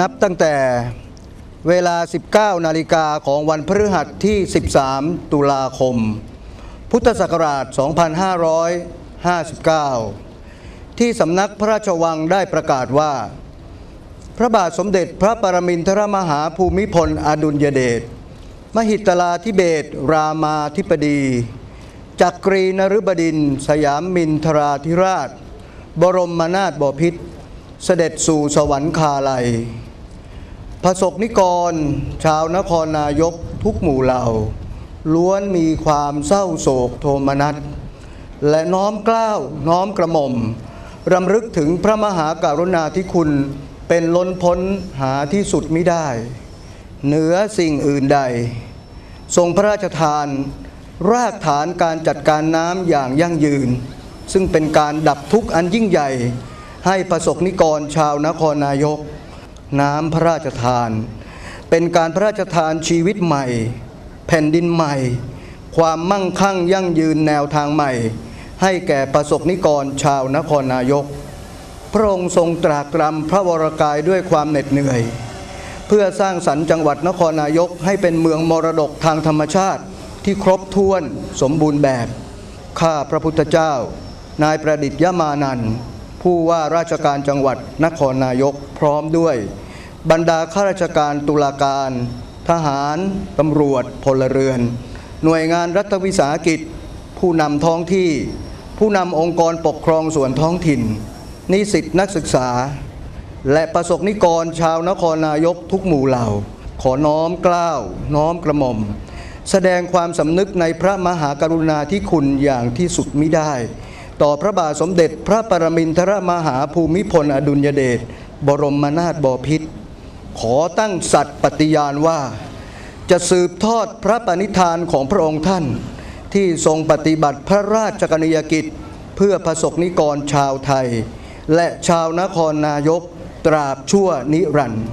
นับตั้งแต่เวลา 19 นาฬิกาของวันพฤหัสที่ 13 ตุลาคม พุทธศักราช 2559 ที่สำนักพระราชวังได้ประกาศว่า พระบาทสมเด็จพระปรมินทรมหาภูมิพลอดุลยเดช มหิตลาธิเบศรามาธิบดี จักรีนฤบดิน สยามมินทราธิราช บรมนาถบพิตร เสด็จสู่สวรรคาลัยพระสกนิกร ชาวนครนายกทุกหมู่เหล่า ล้วนมีความเศร้าโศกโทมนัส และน้อมกล้าวน้อมกระหม่อมรำลึกถึงพระมหากรุณาธิคุณเป็นล้นพ้นหาที่สุดมิได้ เหนือสิ่งอื่นใด ทรงพระราชทาน รากฐานการจัดการน้ำอย่างยั่งยืน ซึ่งเป็นการดับทุกข์อันยิ่งใหญ่ ให้ประสบนิกรชาวนครนายก น้ำพระราชทาน เป็นการพระราชทานชีวิตใหม่ แผ่นดินใหม่ ความมั่งคั่งยั่งยืนแนวทางใหม่ ให้แก่ประสบนิกรชาวนครนายก พระองค์ทรงตรากตรำพระวรกายด้วยความเหน็ดเหนื่อย เพื่อสร้างสรรค์จังหวัดนครนายกให้เป็นเมืองมรดกทางธรรมชาติที่ครบถ้วนสมบูรณ์แบบ ข้าพระพุทธเจ้า นายประดิษฐ์ยมานันท์ ผู้ว่าราชการจังหวัดนครนายกพร้อมด้วย บรรดาข้าราชการตุลาการ ทหาร ตำรวจ พลเรือน หน่วยงานรัฐวิสาหกิจ ผู้นำท้องที่ ผู้นำองค์กรปกครองส่วนท้องถิ่น นิสิตนักศึกษา และประสบนิกรชาวนครนายกทุกหมู่เหล่า ขอน้อมกล้าว น้อมกระหม่อม แสดงความสำนึกในพระมหากรุณาธิคุณอย่างที่สุดมิได้ ต่อพระบาทสมเด็จพระปรมินทรมหาภูมิพลอดุลยเดชบรมนาถบพิตรขอตั้งสัตย์ปฏิญาณว่า จะสืบทอดพระปณิธานของพระองค์ท่าน ที่ทรงปฏิบัติพระราชกรณียกิจ เพื่อประสบนิกรชาวไทย และชาวนครนายกตราบชั่วนิรันดร์